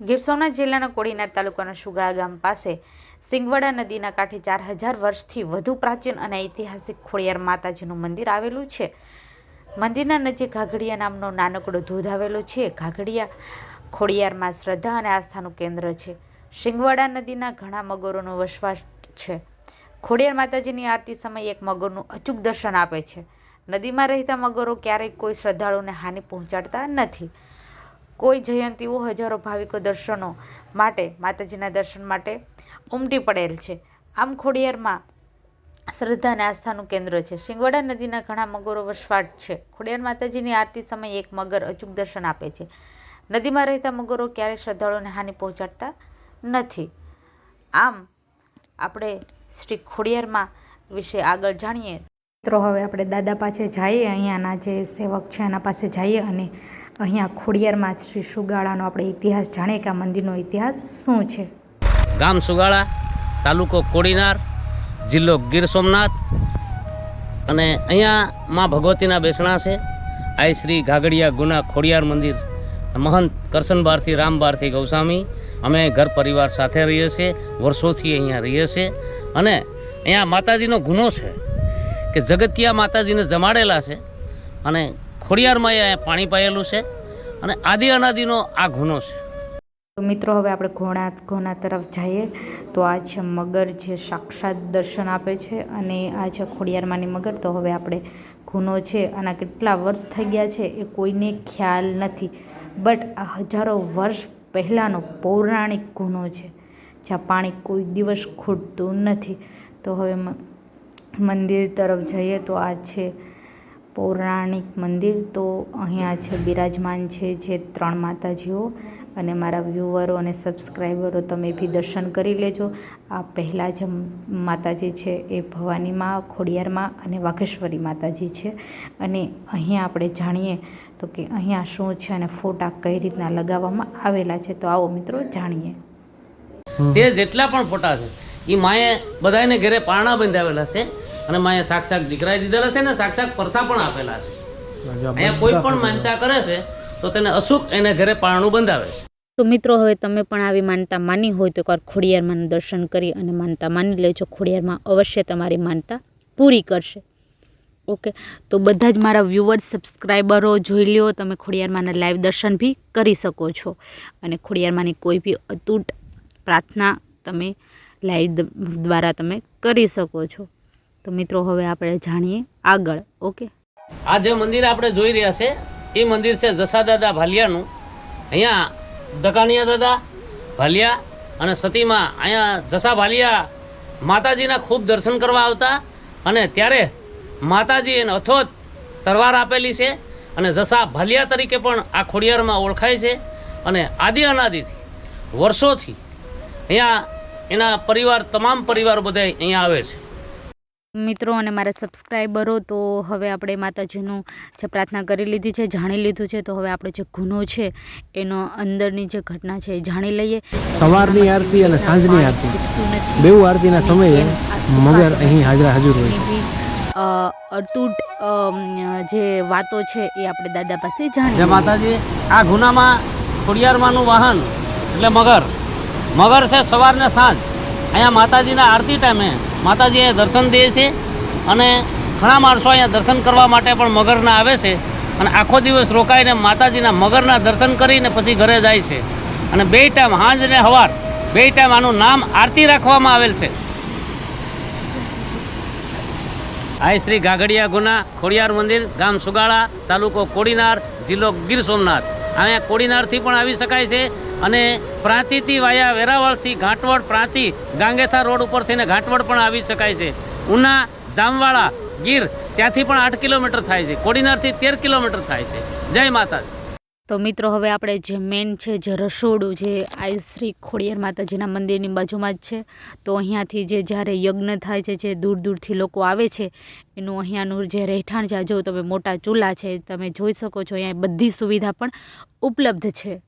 ગીર સોમનાથ જિલ્લાના કોડીનાર તાલુકાના સુગાળા ગામ પાસે સિંગવડા નદીના કાંઠે ચાર હજાર વર્ષથી વધુ પ્રાચીન અને ઐતિહાસિક ખોડિયાર માતાજીનું મંદિર આવેલું છે. મંદિરના નજીક ઘાઘડિયા નામનો નાનકડો ધોધ આવેલો છે. ઘાઘડિયા ખોડિયારમાં શ્રદ્ધા અને આસ્થાનું કેન્દ્ર છે. સિંગવાડા નદીના ઘણા મગરોનો વસવાટ છે. ખોડિયાર માતાજીની આરતી સમયે એક મગરનું અચૂક દર્શન આપે છે. નદીમાં રહેતા મગરો ક્યારેય કોઈ શ્રદ્ધાળુને હાનિ પહોંચાડતા નથી. કોઈ જયંતીઓ હજારો ભાવિકો દર્શનો માટે, માતાજીના દર્શન માટે ઉમટી પડેલ છે. આમ ખોડિયારમાં શ્રદ્ધા અને આસ્થાનું કેન્દ્ર છે. શિંગવડા નદીના ઘણા મગરો વસવાટ છે. ખોડિયાર માતાજીની આરતી સમયે એક મગર અચૂક દર્શન આપે છે. નદીમાં રહેતા મગરો ક્યારેય શ્રદ્ધાળુઓને હાનિ પહોંચાડતા નથી. આમ આપણે શ્રી ખોડિયારમાં વિશે આગળ જાણીએ. મિત્રો, હવે આપણે દાદા પાસે જઈએ. અહીંયાના જે સેવક છે એના પાસે જઈએ અને અહીંયા ખોડિયારમાં શ્રી સુગાળાનો આપણે ઇતિહાસ જાણીએ કે આ મંદિરનો ઇતિહાસ શું છે? ગામ સુગાળા, તાલુકો કોડીનાર, જિલ્લો ગીર સોમનાથ અને અહીંયા મા ભગવતીના બેસણા છે. આ શ્રી ઘાગડિયા ગુના ખોડિયાર મંદિર. મહંત કરશન બારથી રામ બારથી ગૌસ્વામી. અમે ઘર પરિવાર સાથે રહીએ છીએ, વર્ષોથી અહીંયા રહીએ છીએ. અને અહીંયા માતાજીનો ગુનો છે કે જગતિયા માતાજીને જમાડેલા છે અને ખોડિયારમાં અહીંયા પાણી પાયેલું છે. અને આદિ અનાદિનો આ ગુનો છે. તો મિત્રો, હવે આપણે ઘોણા ઘોણા તરફ જઈએ. તો આ છે મગર જે સાક્ષાત દર્શન આપે છે અને આ છે ખોડિયારમાંની મગર. તો હવે આપણે ગુનો છે, આના કેટલા વર્ષ થઈ ગયા છે એ કોઈને ખ્યાલ નથી. બટ આ હજારો વર્ષ પહેલાંનો પૌરાણિક ગુનો છે, જ્યાં પાણી કોઈ દિવસ ખૂટતું નથી. તો હવે મંદિર તરફ જઈએ તો આ છે પૌરાણિક મંદિર તો અહીંયા છે બિરાજમાન છે જે ત્રણ માતાજીઓ અને મારા વ્યૂવરો અને સબસ્ક્રાઈબરો તમે બી દર્શન કરી લેજો. આ પહેલાં જે માતાજી છે એ ભવાનીમાં ખોડિયારમાં અને વાઘેશ્વરી માતાજી છે. અને અહીંયા આપણે જાણીએ તો કે અહીંયા શું છે અને ફોટા કઈ રીતના લગાવવામાં આવેલા છે તો આવો મિત્રો જાણીએ. તે જેટલા પણ ફોટા છે એ માએ બધાને ઘરે પારણા બંધાવેલા છે. અને માએ સાક્ષાત દીકરાએ દીધેલા છે ને સાક્ષાત પરસા પણ આપેલા છે. અહીંયા કોઈ પણ માનતા કરે છે તો તેને અસુખ એને ઘરે પારણું બંધાવે છે. તો મિત્રો હવે તમે પણ આવી માનતા માની હોય તો એકવાર ખોડિયારમાં દર્શન કરી અને માનતા માની લેજો. ખોડિયારમાં અવશ્ય તમારી માનતા પૂરી કરશે. ઓકે તો બધા જ મારા વ્યુઅર્સ સબસ્ક્રાઈબરો જોઈ લ્યો તમે ખોડિયારમાંના લાઈવ દર્શન બી કરી શકો છો. અને ખોડિયારમાંની કોઈ બી અતૂટ પ્રાર્થના તમે લાઈવ દ્વારા તમે કરી શકો છો. તો મિત્રો, હવે આપણે જાણીએ આગળ, ઓકે? આ જે મંદિર આપણે જોઈ રહ્યા છે, એ મંદિર છે જસા દાદા ભાલિયાનું. અહીંયા દકાણિયા દાદા ભાલિયા અને સતીમાં અહીંયા જસા ભાલિયા માતાજીના ખૂબ દર્શન કરવા આવતા અને ત્યારે માતાજી એને અથોત તરવાર આપેલી છે અને જસા ભાલિયા તરીકે પણ આ ખોડિયારમાં ઓળખાય છે અને આદિ અનાદિથી વર્ષોથી અહીંયા એના પરિવાર, તમામ પરિવારો બધા અહીંયા આવે છે. મિત્રો અને મારા સબસ્ક્રાઈબરો તો હવે આપણે માતાજીનું જે પ્રાર્થના કરી લીધી છે જાણી લીધું છે તો હવે આપણે જે ગુનો છે એનો અંદરની જે ઘટના છે એ જાણી લઈએ. સવારની આરતી અને સાંજની આરતી. બેઉ આરતીના સમયે મગર અહીં હાજરા હાજર હોય છે. અતૂટ જે વાતો છે એ આપણે દાદા પાસે જાણી. માતાજી આ ગુનામાં ખોડિયારમાંનું વાહન એટલે મગર. મગર છે સવારને સાંજ. અહીંયા માતાજીના આરતી ટાઈમે માતાજી અહીંયા દર્શન દે છે અને ઘણા માણસો અહીંયા દર્શન કરવા માટે પણ મગરના આવે છે. અને આખો દિવસ રોકાઈને માતાજીના મગરના દર્શન કરીને પછી ઘરે જાય છે. અને બે ટાઈમ સાંજ ને સવાર બે ટાઈમ આનું નામ આરતી રાખવામાં આવેલ છે. હાય શ્રી ગાગડિયા ગુના, ખોડિયાર મંદિર, ગામ સુગાળા, તાલુકો કોડીનાર, જિલ્લો ગીર સોમનાથ. અહીંયા કોડીનારથી પણ આવી શકાય છે. અને પ્રાંચીથી વાયા વેરાવળથી ઘાટવડ પ્રાંચી ગાંગેથા રોડ ઉપરથી ને ઘાટવડ પણ આવી શકાય છે. ઉના જામવાળા ગીર ત્યાંથી પણ આઠ કિલોમીટર થાય છે. કોડીનારથી તેર કિલોમીટર થાય છે. જય માતાજી. તો મિત્રો, હવે આપણે જે મેન છે, જે રસોડું જે આ શ્રી ખોડિયાર માતાજીના મંદિરની બાજુમાં જ છે. તો અહીંયાથી જે જ્યારે યજ્ઞ થાય છે, જે દૂર દૂરથી લોકો આવે છે, એનું અહીંયાનું જે રહેઠાણ છે જો તમે મોટા ચૂલા છે, તમે જોઈ શકો છો, અહીંયા બધી સુવિધા પણ ઉપલબ્ધ છે.